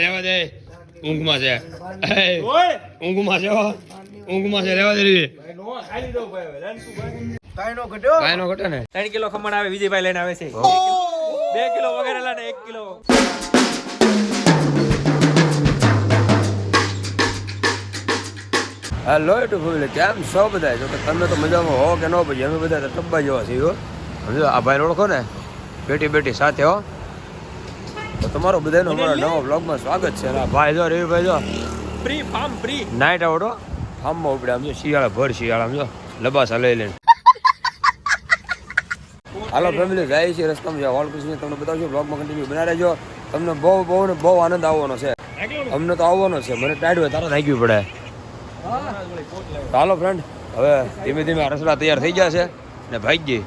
રહેવા દે. ઊંઘમાં છે. ઊંઘમાં છે ઊંઘમાં છે દે. નો ઘટે ને ત્રણ કિલો ખમણ આવે વિજયભાઈ લઈને આવે છે. બે કિલો વગેરેલા ને એક કિલો. હેલો યુટ્યુબ ફેમિલી કેમ છો બધા જો કે તમે તો મજામાં હો કે ન પછી અમે બધા તો ટબ્બા જેવા છીએ સમજો આ ભાઈ ઓળખો ને? બેટી બેટી સાથે હો. તો તમારો બધાનો અમારા નવો બ્લોગમાં સ્વાગત છે. અને ભાઈ જો રવિભાઈ જો. Free farm free night out હો. ફાર્મમાં ઉપડે આમ જો શિયાળા ભર શિયાળા આમ જો. લબાસા લઈ લઈને. હાલો ફેમિલી જાય છે રસ્તામાં જ્યાં હોલ કૃષ્ણ. તમને બતાવજો બ્લોગમાં કન્ટિન્યુ બના રહેજો. તમને બહુ બહુ ને બહુ આનંદ આવવાનો છે. અમને તો આવવાનો છે. મને ટાઈટ હોય તારે થાક્યું પડે. ચાલો ફ્રેન્ડ હવે ધીમે ધીમે રસડા તૈયાર થઈ ગયા છે ને ભાઈ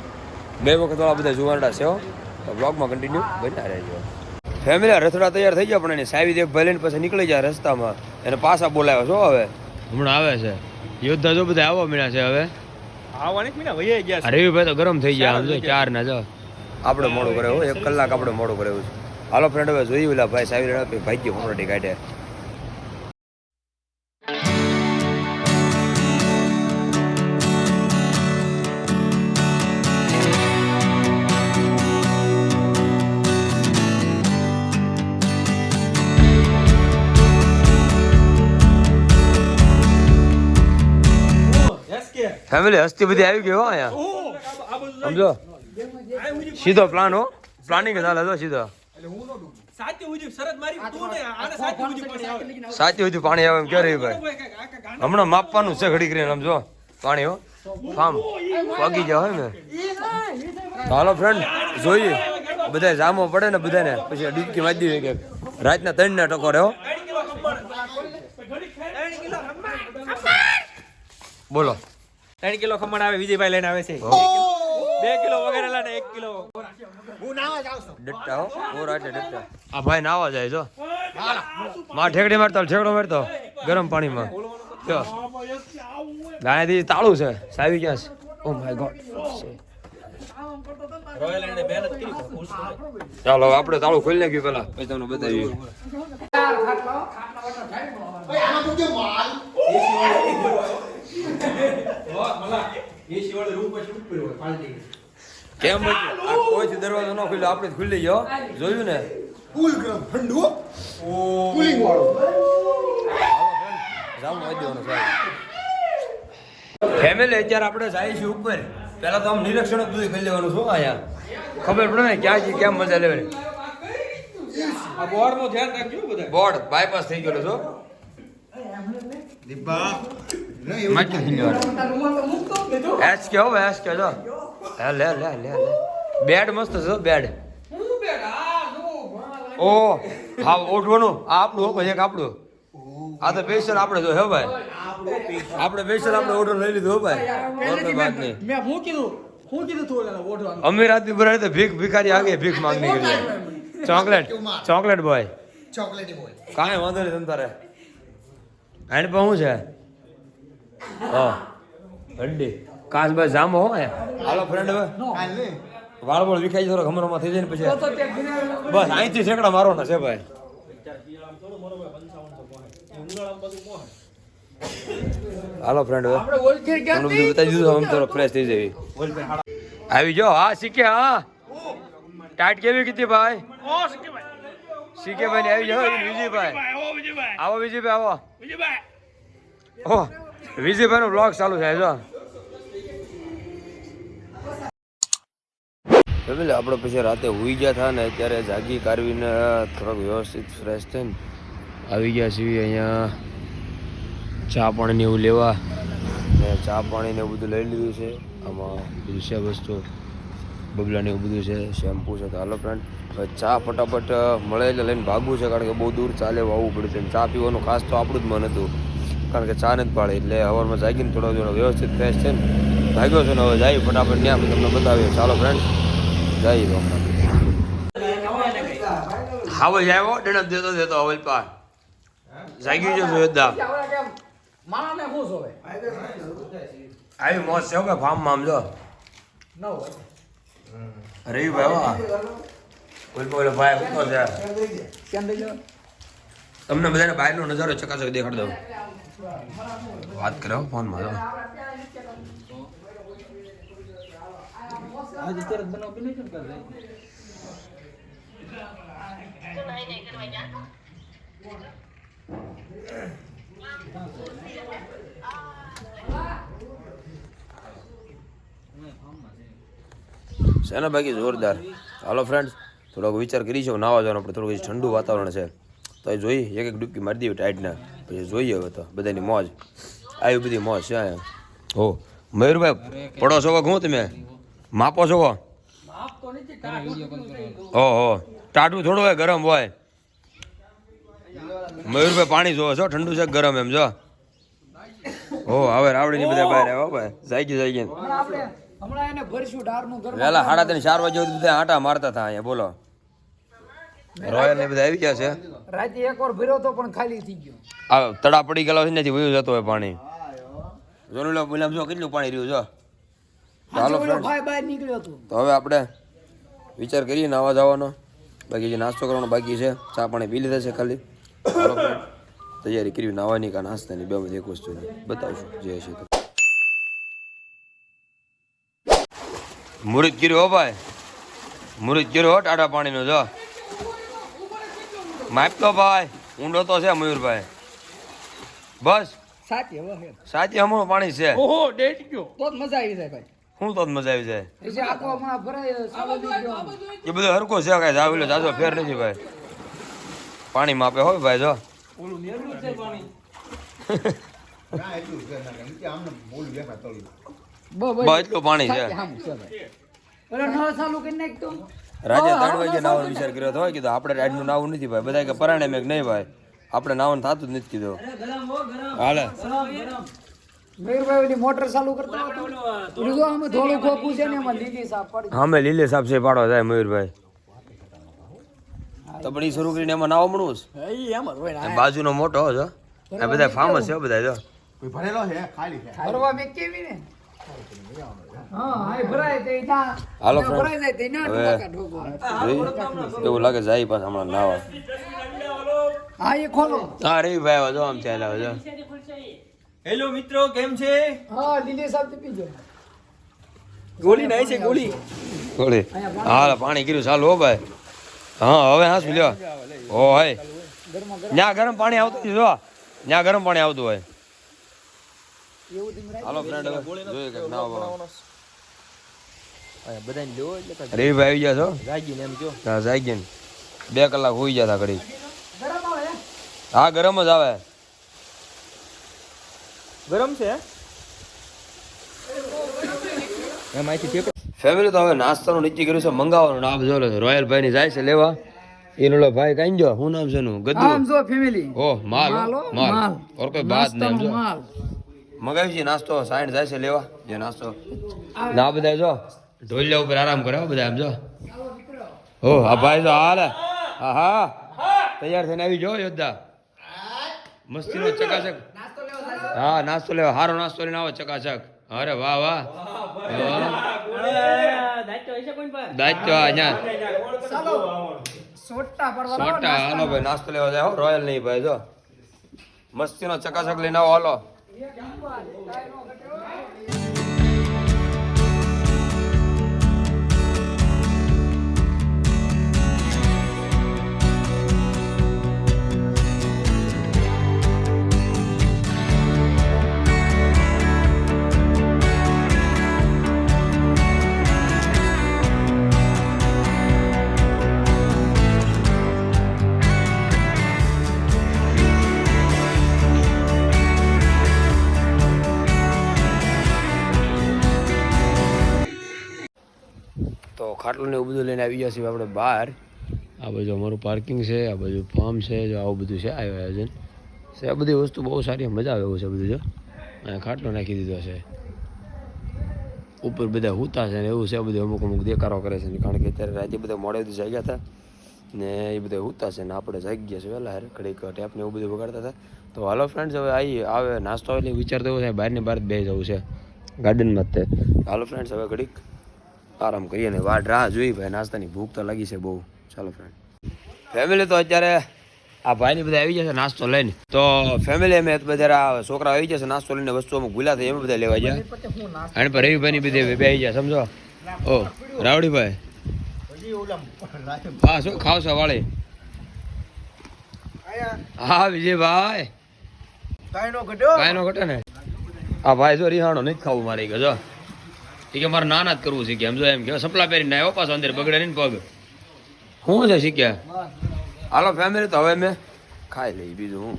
બે વખત વાળા બધા જુવારડા છે બ્લોગમાં કન્ટિન્યુ બન્યા રહેજો. ફેમિલી રથડા તૈયાર થઈ ગયા પણ એને સાવી દેવ ભલે પછી નીકળી જાય રસ્તામાં. એને પાછા બોલાવ્યો છો હવે. હમણાં આવે છે. યોદ્ધા જો બધા આવવા મળ્યા છે હવે. આવવાની મહિના વહી ગયા આ રવિભાઈ તો ગરમ થઈ ગયા ચાર ના જો. આપણે મોડું કરે એક કલાક આપણે મોડું કર્યું છે. હાલો ફ્રેન્ડ હવે જોઈ ઓલા ભાઈ સાવી રહ્યા ભાઈ ગયો મોટી કાઢે. ફેમિલી હસ્તી બધી આવી ગઈ હો અહીંયા. બધું સમજો? સીધો પ્લાન હો. પ્લાનિંગ ચાલે તો સીધો. સાચી ઉજી પાણી આવે એમ કે રહી ભાઈ? હમણાં માપવાનું છે ઘડી કરીને સમજો. પાણી હો. ફામ વાગી જાવ હોય ને? હાલો ફ્રેન્ડ જોઈએ. બધા જામો પડે ને બધાને પછી ડૂબકી મારી હોય કે રાતના ત્રણ ના ટકોરે હો બોલો. ત્રણ કિલો ખમણ આવે વિજયભાઈ લઈને આવે છે. બે કિલો વગેરે ને એક કિલો. ડટ્ટા હો રાતે ડટ્ટા. આ ભાઈ નાવા જાય જો. માં ઠેકડી મારતો ઠેકડો મારતો. ગરમ પાણીમાં. જો. ગાયથી તાળું છે. સાવી ક્યાં છે? Oh my God. ચાલો આપણે તાળું ખોલી નાખ્યું પેલા. પછી તમને બતાવીએ. કેમ કોઈ આ દરવાજો ન ખુલ્યો આપણે ખુલ્લી ખુલી ગયો. જોયું ને? કુલ ગ્રામ ઠંડુ કુલિંગ વાળો. જામ દેવાનો સાહેબ ફેમિલી અત્યારે આપણે જાય છે ઉપર. પહેલા તો આમ નિરીક્ષણ જ બધું કરી લેવાનું શું અહીંયા. ખબર પડે ને ક્યાં છે કેમ મજા લેવાની. આ બોર્ડનું ધ્યાન રાખજો બધા. બોર્ડ બાયપાસ થઈ ગયેલો છો દીપા. માટી થઈ લેવાનું એચ કે હો એચ કે જો હે લે લે લે લે બેડ મસ્ત છે બેડ ઓ હા ઓઢવાનું આ આપણું હો ભાઈ એક આપણું આ તો સ્પેશિયલ આપણે જો હે ભાઈ આપણે સ્પેશિયલ આપણે ઓર્ડર લઈ લીધો હો ભાઈ કોઈ વાત નહીં મેં હું કીધું હું કીધું તું ઓલાને ઓઢવાનું અમીર આદમી બરાબર તો ભીખ ભિખારી આગે ભીખ માંગની કરી chocolate chocolate boy chocolate boy કાંઈ વાંધો નહીં તમ તારે આને પણ શું છે હા. હંડી. કાચ ભાઈ જામો હો એ હાલો ફ્રેન્ડ હવે. કાલ ને વાળ વાળ વિખાઈ થોડો ખમરોમાં થઈ જાય ને પછી. બસ અહીંથી મારો ને છે ભાઈ. હાલો ફ્રેન્ડ હવે. બતાવી દીધું આમ થોડો ફ્રેશ થઈ જાય આવી જાઓ હા શીખે હા. ટાઈટ કેવી કીધી ભાઈ? શીખે ભાઈ આવી જાઓ વિજયભાઈ આવો વિજયભાઈ આવો. વિજયભાઈ નો બ્લોગ ચાલુ થાય, જો. એટલે આપણે પછી રાતે હુઈ ગયા થાય ને અત્યારે જાગી કાઢવીને થોડોક વ્યવસ્થિત ફ્રેશ થઈને આવી ગયા છીએ અહીંયા. ચા પાણીને એવું લેવા. ને ચા પાણીને એવું બધું લઈ લીધું છે. આમાં બધું વસ્તુ બબલાને એવું બધું છે, શેમ્પુ છે, તો હાલો ફ્રેન્ડ ચા ફટાફટ મળે એટલે લઈને ભાગવું છે, કારણ કે બહુ દૂર ચાલે આવવું પડશે છે. ચા પીવાનું ખાસ તો આપણું જ મન હતું. કારણ કે ચા નથી પાડે એટલે હવારમાં જાગીને થોડો થોડો વ્યવસ્થિત ફ્રેશ છે ને ભાગ્યો છે ને હવે જાય ફટાફટ ત્યાં મેં તમને બતાવીએ. ચાલો ફ્રેન્ડ જઈએ તો હમણાં. હાવલ જાય દેતો દેતો હવલ પા જાગી જજો યોદ્ધા આવી મોજ છે કે ફાર્મમાં આમ જો. રવિ ભાઈ કોઈ કોઈ ભાઈ લઈ જાઓ તમને બધાને બહારનો નજારો ચકાચક દેખાડ દઉં. વાત કરો ફોનમાં મારો. આજે તરત બનાવ કરે બાકી જોરદાર. હાલો ફ્રેન્ડ્સ થોડોક વિચાર કરી છે નાવા જવાનો પણ થોડુંક ઠંડુ વાતાવરણ છે. તો જોઈ એક એક ડૂબકી મારી દઈએ ટાઈટના પછી જોઈએ હવે તો બધાની મોજ. આવી બધી મોજ છે હો મયુરભાઈ પડો છો હું તમે? માપો છો? ઓહો ટાટું થોડું હોય ગરમ હોય. મયુરભાઈ પાણી જોવો છો? ઠંડુ છે ગરમ એમ જો? ઓ હવે રાવડીની બધા બહાર આવ્યા હો ભાઈ. જાય ગયું જાય ગયું વહેલા સાડા ત્રણ ચાર વાગે બધા આટા મારતા હતા અહીંયા બોલો. રોયલ ને બધા આવી ગયા છે? રાતે એક વાર ભર્યો તો પણ ખાલી થઈ ગયો. આ તડા પડી ગયેલા છે નથી વયું જતો હોય પાણી. જોનું લો બોલામ જો કેટલું પાણી રહ્યું જો. ચાલો હાલો હાલો ભાઈ બહાર નીકળ્યો હતો. તો હવે આપણે વિચાર કરીએ નાવા જવાનો. બાકી જે નાસ્તો કરવાનો બાકી છે ચા પાણી પી લીધા છે ખાલી. તૈયારી કરી નાવાની કા નાસ્તાની બે બધી એક વસ્તુ બતાવશું જે હશે તો. મુહૂર્ત કર્યું હો ભાઈ. મુરત કર્યું હો ટાટા પાણીનો જો. માપ તો ભાઈ ઊંડો તો છે મયુરભાઈ. બસ. સાચી હવે સાચી હમણાં પાણી છે. ઓહો ડેટ ગયો. તો જ મજા આવી જાય ભાઈ. શું તો જ મજા આવી જાય. એ બધું હરકો છે કાંઈ જાવેલો જાજો ફેર નથી ભાઈ. પાણી માપે હોય ભાઈ જો. ઓલું મેલું છે પાણી. એટલું પાણી છે. ચાલુ કરી નાખ તો. રાજે ત્રણ વાગે નાવાનો વિચાર કર્યો હતો. કીધું આપણે રાજનું નાવું નથી ભાઈ. બધા કે પરાણે મેં નહીં ભાઈ. આપણે નાવાનું થતું જ નથી કીધું. હાલે. છે એમાં લીલી સાફ પડી લીલે સાહેબ છે જાય મયુરભાઈ તો પણ એ શરૂ કરીને એમાં નાવા મળવું એ એમ જ હોય છે બાજુનો મોટો છો જો. આ બધા ફાર્મસ છે હો બધા જો. ભરેલો છે ખાલી મેં કેવી ના? હાલો હવે- જોઈ એવું લાગે જાય પાછા હમણાં નાવા હા એ ખોલો. હા રે ભાઈ આમ ચાલ્યા હેલો મિત્રો કેમ છે? હા લીલી સાફ પીજો ગોળી નાઈ છે ગોળી. ગોળી. હાલ પાણી કર્યું. ચાલુ હો ભાઈ. હા હવે હા શું લ્યો? ઓ હાય ત્યાં ગરમ પાણી આવતું જો. ત્યાં ગરમ પાણી આવતું હોય. હાલો ફ્રેન્ડ હવે જોઈએ કે ના બધાને લેવો એટલે રવિભાઈ આવી ગયા છો? જાગીને એમ જો હા જાગી બે કલાક હોઈ ગયા હતા ઘડી હા? ગરમ જ આવે. ગરમ છે? ફેમિલી તો હવે નાસ્તાનું નીચે કર્યું છે મંગાવવાનું નામ જો રોયલ ભાઈ ની જાય છે લેવા. એનો ભાઈ કઈ જો શું નામ છે એનું? આમ જો ફેમિલી ઓ માલ માલ હો, માલ. માલ. ઓર કોઈ બાત નહીં જો. માલ. મગાવી છે નાસ્તો સાઈડ જાય છે લેવા જે નાસ્તો. ના બધા જો ઢોલિયા ઉપર આરામ કરે હો બધા આમ જો. ઓ હા ભાઈ જો હાલ. હા હા. તૈયાર થઈને આવી જો યોદ્ધા. મસ્તીનો ચકાચક. હા નાસ્તો લેવા સારો નાસ્તો લઈને આવો ચકાચક. અરે વાહ વાહ. દાયિત્વ અહીંયા. સોટા હાલો ભાઈ નાસ્તો લેવા જાય હો રોયલ નહીં ભાઈ જો. મસ્તીનો ચકાચક લઈને આવો હાલો. તો ખાટલું ને એવું બધું લઈને આવી ગયા છીએ આપણે બહાર. આ બાજુ અમારું પાર્કિંગ છે, આ બાજુ ફાર્મ છે, જો આવું બધું છે, આયો આયોજન. છે, આ બધી વસ્તુ બહુ સારી, મજા આવે એવું છે બધું, જો. અહીંયા ખાટલો નાખી દીધો છે. ઉપર બધા હુતા છે ને એવું છે બધું અમુક અમુક દેકારો કરે છે કારણ કે અત્યારે રાતે બધા મોડે સુધી જાગ્યા હતા ને એ બધા હુતા છે ને, આપણે જાગી ગયા છે વહેલા હારે, ઘડીક ટેપ ને એવું બધું વગાડતા હતા. તો હાલો ફ્રેન્ડ્સ હવે આવી આવે, નાસ્તો એટલે વિચાર થાય બહારની બહાર બે જવું છે. ગાર્ડનમાં જ તે. હાલો ફ્રેન્ડ્સ હવે ઘડીક આરામ કરીએ ને વાટ રાહ જોઈ ભાઈ નાસ્તાની ભૂખ તો લાગી છે બહુ. ચાલો ફ્રેન્ડ ફેમિલી તો અત્યારે આ ભાઈની બધા આવી જશે નાસ્તો લઈને. તો ફેમિલી અમે બધા છોકરા આવી જશે નાસ્તો લઈને વસ્તુ અમુક ભૂલા થઈ એમ બધા લેવા જાય અને પર રવિભાઈની બધી બે આવી જાય સમજો? ઓ રાવડીભાઈ હા શું ખાવ છો વાળી? હા વિજયભાઈ. કાંઈ નો નો ઘટે ને? આ ભાઈ જો રિહાણો નથી ખાવું મારે જો. એ કે મારે નાના જ કરવું શીખ્યા એમ જો એમ કે સપલા પહેરીને આવ્યો પાછો અંદર બગડે નહીં ને પગ શું છે શીખ્યા હાલો ફેમિલી તો હવે મેં ખાઈ લઈ બીજું હું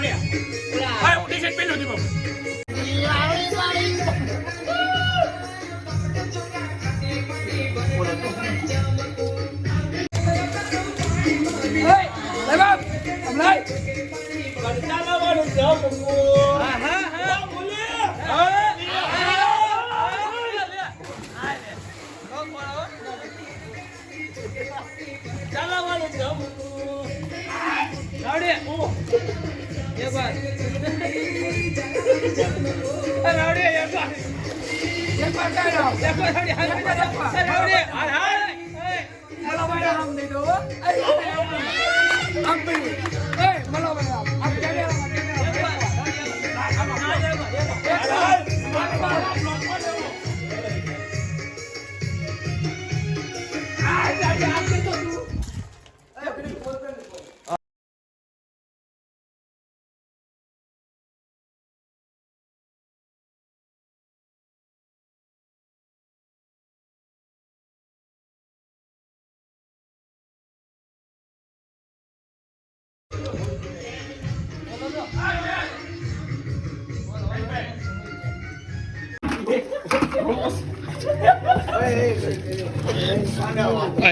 લે હા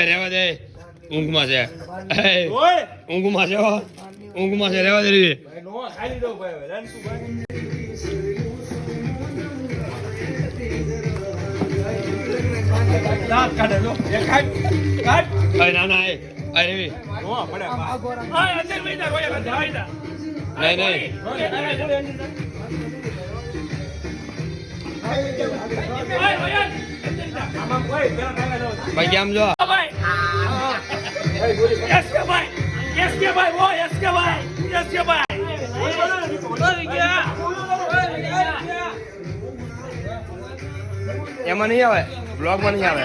રહેવા દે ઊંઘમાં છે. ઊંઘમાં છે. ઊંઘમાં છે રહેવા દે રે. ના ના અરે જા, જા. નહીં નહીં જા. ભાઈ કેમ છો ભાઈ. કે ભાઈ. Yes કે ભાઈ. ઓ, yes કે ભાઈ. યસ કે ભાઈ. એમાં નહીં આવે બ્લોગમાં નહીં આવે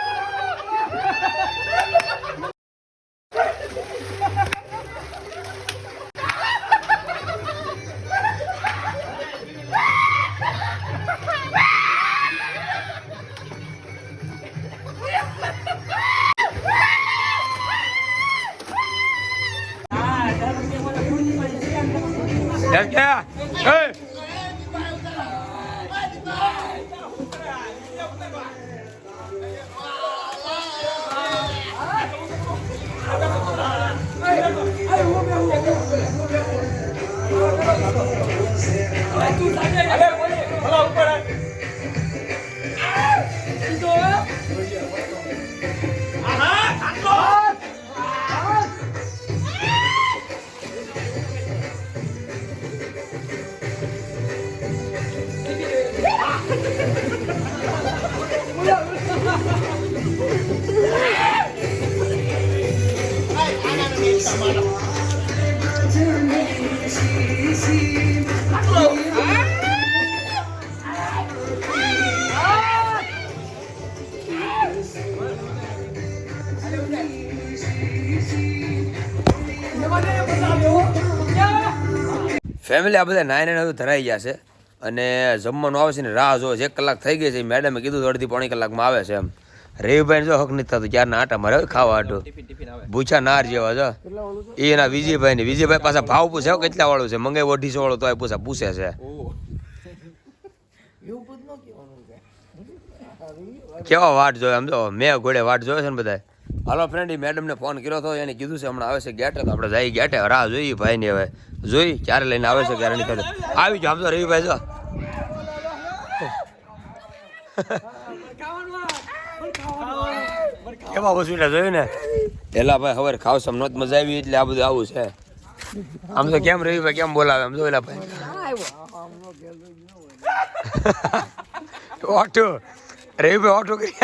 ફેમિલી આ બધા નાઈ બધું ધરાઈ ગયા છે. અને જમવાનું આવે છે ને રાહ જો એક કલાક થઈ ગઈ છે. મેડમે કીધું અડધી પોણી કલાકમાં આવે છે એમ. રવિભાઈ જો હક નથી થતું. ક્યારના આટા મારે? ખાવા હાટું ભૂછા નાર જેવા જો. એના વિજયભાઈ ને વિજયભાઈ પાછા ભાવ પૂછે કેટલા વાળું છે? મંગાઈ અઢીસો વાળો તો પૂછા, પૂછે છે. કેવા વાટ જોયો આમ જો. મેં ઘોડે વાટ જોયો છે ને બધા હાલો ફ્રેન્ડ મેડમ ને ફોન કર્યો હતો એને કીધું છે હમણાં આવે છે ગેટે તો આપણે જઈ ગેટે રાહ જોઈએ ભાઈ ની હવે. જોઈ ક્યારે લઈને આવે છે ક્યારે નીકળે આવી જાવ રવિ તો રવિભાઈ જો. કેવા વસૂલા જોયું ને? એલા ભાઈ હવે ખાવ સમ નોત મજા આવી એટલે આ બધું આવું છે. આમ તો કેમ રવિભાઈ કેમ બોલાવે આમ જો એલા ભાઈ? ઓટો રવિભાઈ ઓટો કરી.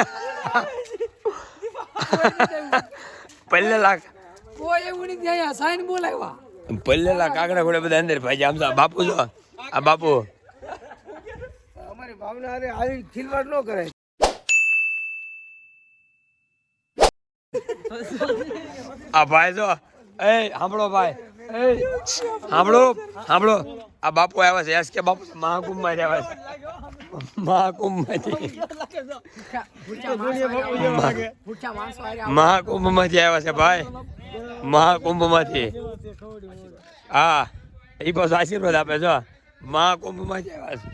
પહેલે કોઈ એવું નથી અહીંયા સાઈન બોલાવ્યા. પહેલે કાગડા ઘોડે બધા અંદર. ભાઈ આમ આ બાપુ જો આ બાપુ. અમારી ભાવના હારે આવી ખિલવાડ ન કરે આ ભાઈ જો એ સાંભળો ભાઈ. એ સાંભળો સાંભળો. આ બાપુ આવ્યા છે. એસ કે બાપુ મહાકુંભમાં આવ્યા છે. મહાકુંભમાંથી આવ્યા છે ભાઈ. મહાકુંભમાંથી હા એ બસ આશીર્વાદ આપે છો મહાકુંભમાંથી આવ્યા છે.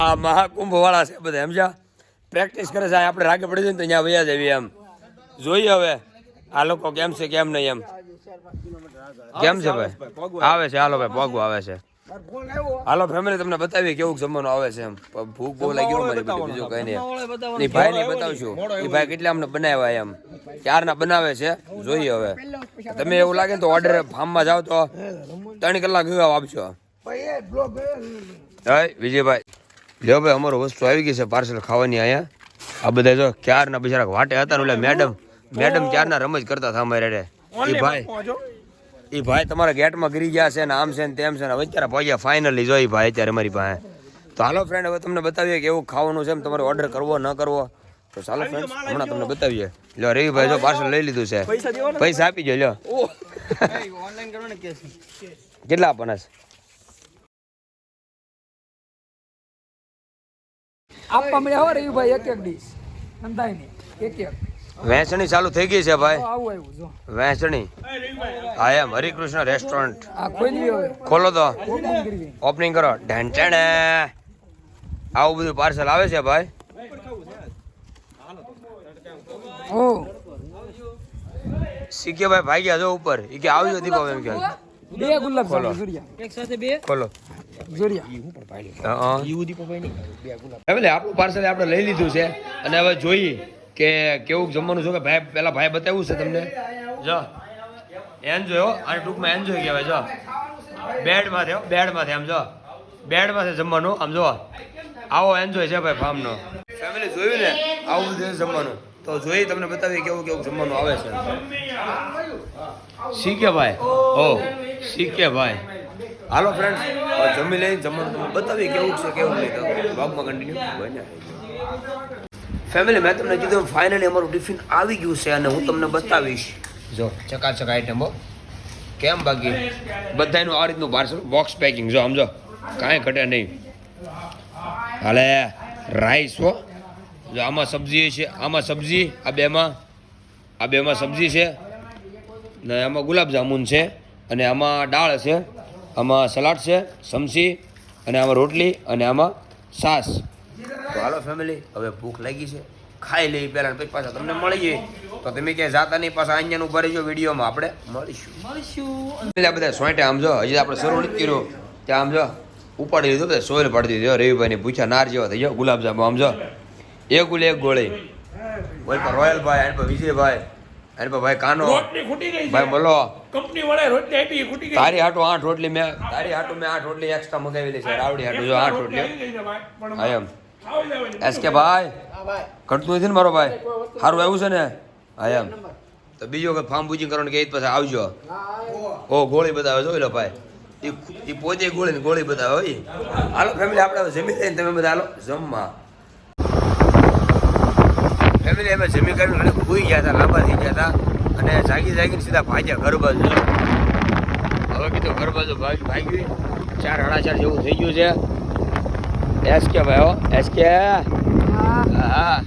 આ મહાકુંભ વાળા છે બધા, સમજ્યા? પ્રેક્ટિસ કરે છે આપણે રાગે પડી જાય ને તો અહીંયા વયા જઈએ એમ. જોઈએ હવે. આ લોકો કેમ છે કેમ નહીં એમ? કેમ છે ભાઈ? આવે છે હાલો ભાઈ પગું આવે છે. હાલો ફેમિલી તમને બતાવીએ કેવું જમવાનું આવે છે એમ. ભૂખ બહુ લાગી મારી બીજું કઈ નહીં. એ ભાઈ ને બતાવશું. એ ભાઈ કેટલા અમને બનાવ્યા એમ. ક્યારના બનાવે છે? જોઈએ હવે. તમે એવું લાગે તો ઓર્ડર ફાર્મમાં જાઓ તો ત્રણ કલાક અગાઉ આપશો હા વિજયભાઈ લ્યો ભાઈ અમારું વસ્તુ આવી ગઈ છે પાર્સલ ખાવાની અહીંયા. આ બધા જો ક્યારના બિચારા વાટે હતા ને ઓલા મેડમ મેડમ ક્યારના રમજ કરતા હતા અમારે રે? એ ભાઈ એ ભાઈ તમારા ગેટમાં ગરી ગયા છે ને આમ છે ને તેમ છે ને હવે અત્યારે પહોંચ્યા ફાઇનલી જોઈ ભાઈ અત્યારે મારી પાસે. તો હાલો ફ્રેન્ડ હવે તમને બતાવીએ કે એવું ખાવાનું છે એમ તમારે ઓર્ડર કરવો ન કરવો. તો ચાલો ફ્રેન્ડ હમણાં તમને બતાવીએ. લ્યો રવિભાઈ જો પાર્સલ લઈ લીધું છે. પૈસા આપી જો લ્યો. કેટલા આપવાના છે? આપવા મળ્યા હો રવિભાઈ એક એક ડીશની એક એક વેચણી ચાલુ થઈ ગઈ છે ભાઈ. વેચણી હા એમ. હરિકૃષ્ણ રેસ્ટોરન્ટ આ ખોલી તો. ઓપનિંગ કરો ઢેંચણે આવું બધું પાર્સલ આવે છે ભાઈ? ઓ. સીકે ભાઈ ભાગ્યા જો ઉપર? એ કે આવજો દીપા એમ કે બે ગુલાબ ખોલો. એક સાથે બે? ખોલો. આપણું પાર્સલ આપણે લઈ લીધું છે. અને હવે જોઈએ. કે કેવું જમવાનું છે? કે ભાઈ પેલા ભાઈ બતાવ્યું છે તમને? જો એન્જોય હો. અને ટૂંકમાં એન્જોય કહેવાય જો. બેડમાં થયો બેડમાં આમ જો. બેડમાં છે જમવાનું આમ જો. આવો એન્જોય છે ભાઈ ફાર્મનો ફેમિલી જોયું ને? આવું છે જમવાનું. તો જોઈ તમને બતાવીએ કેવું કેવું જમવાનું આવે છે. શીખે ભાઈ? ઓ શીખે ભાઈ? હાલો ફ્રેન્ડ જમી લઈને જમવાનું તમને બતાવીએ કેવું છે કેવું નહીં તો બ્લોગમાં કન્ટિન્યુ બન્યા ફેમિલી મેં તમને કીધું ફાઇનલી અમારું ટિફિન આવી ગયું છે અને હું તમને બતાવીશ. જો, ચકાચક આઈટમો કેમ બાકી? બધાનું આ રીતનું પાર્સલ બોક્સ પેકિંગ જો સમજો કાંઈ ઘટે નહીં. હાલે રાઈસ હો. જો, આમાં સબ્જી છે, આમાં સબ્જી, આ બેમાં આ બેમાં સબ્જી છે. ને આમાં ગુલાબ જામુન છે, અને આમાં દાળ છે, આમાં સલાડ છે, સમસી, અને આમાં રોટલી, અને આમાં છાશ. તો હાલો ફેમિલી હવે ભૂખ લાગી છે. ખાઈ લઈ પહેલાં પછી પાછા તમને મળીએ. તો તમે ક્યાંય જાતા નહીં પાછા અહીંયા ઊભા રહીજો વિડીયોમાં. આપણે મળીશું. મળીશું. એટલે બધા સોંટે આમ જો હજી આપણે શરૂ નથી કર્યું. ત્યાં આમ જો ઉપાડી લીધું બધા સોયલ પાડી દીધો. રવિભાઈ ની પૂછા નાર જેવા થઈ ગયો ગુલાબજાંબુ. આમ જો એક ગુલ એક ગોળી. બોલ પર રોયલભાઈ એન પર વિજયભાઈ એન પર ભાઈ કાનો. રોટલી ખૂટી ગઈ ભાઈ બોલો. કંપની વાળા રોટલી આપી ખૂટી ગઈ. તારી હાટો આઠ રોટલી મેં તારી હાટો મેં આઠ રોટલી એક્સ્ટ્રા મંગાવેલી છે. રાવડી હાટો જો આઠ રોટલી હા એમ. એસ કે ભાઈ? ઘટતું નથી ને મારો ભાઈ? સારું આવ્યું છે ને? હા, એમ. તો બીજો કે ફાર્મ બુજિંગ કરવાનું કે એ જ આવજો. ઓ, ગોળી બતાવે, જોઈ લો ભાઈ. એ પોતે ગોળી ને ગોળી બતાવે હોય હાલો ફેમિલી આપણે જમી લઈને તમે બધા હાલો. જમવા. ફેમિલી અમે જમી કરીને ઘણી ભૂઈ ગયા હતા, લાંબા થઈ ગયા હતા. અને જાગી જાગીને સીધા ભાગ્યા, ઘર બાજુ. હવે કીધું, ઘર બાજુ ભાગ ભાગી ચાર સાડા ચાર જેવું થઈ ગયું છે. એસ કે ભાઈ હો એસ કે હા.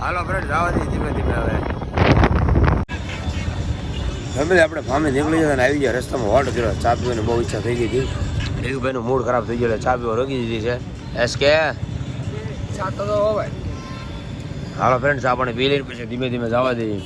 હાલો ફ્રેન્ડ જવા દઈએ ધીમે ધીમે હવે. ફેમિલી આપણે ફામે નીકળી ગયા અને આવી ગયા રસ્તામાં હોલ્ટ કર્યો. ચા પીવાની બહુ ઈચ્છા થઈ ગઈ હતી. રેગુભાઈનું મૂડ ખરાબ થઈ ગયો એટલે ચા પીવા રોકી દીધી છે. એસ કે સાતો તો હોય હાલો ફ્રેન્ડ ચા પાણી પી લઈને પછી ધીમે ધીમે જવા દઈએ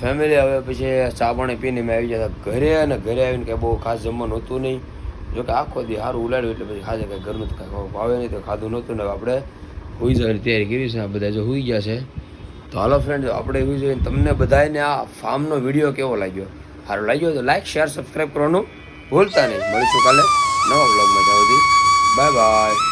ફેમિલી હવે પછી ચા પાણી પીને મેં આવી જતા ઘરે અને ઘરે આવીને કંઈ બહુ ખાસ જમવાનું હતું નહીં. જો કે આખો દી સારું ઉલાડ્યું એટલે પછી ખાસે કંઈ ઘરનું કાંઈ ભાવે નહીં, તો ખાધું નહોતું ને આપણે હોઈ જવાની તૈયારી કરી છે, આ બધા જો હોઈ ગયા છે. તો હાલો ફ્રેન્ડ આપણે હોઈ જોઈએ તમને બધાને આ ફાર્મનો વીડિયો કેવો લાગ્યો? સારો લાગ્યો તો લાઈક શેર સબસ્ક્રાઈબ કરવાનું ભૂલતા નહીં. મળીશું કાલે નવા બ્લોગમાં જાઓ બાય બાય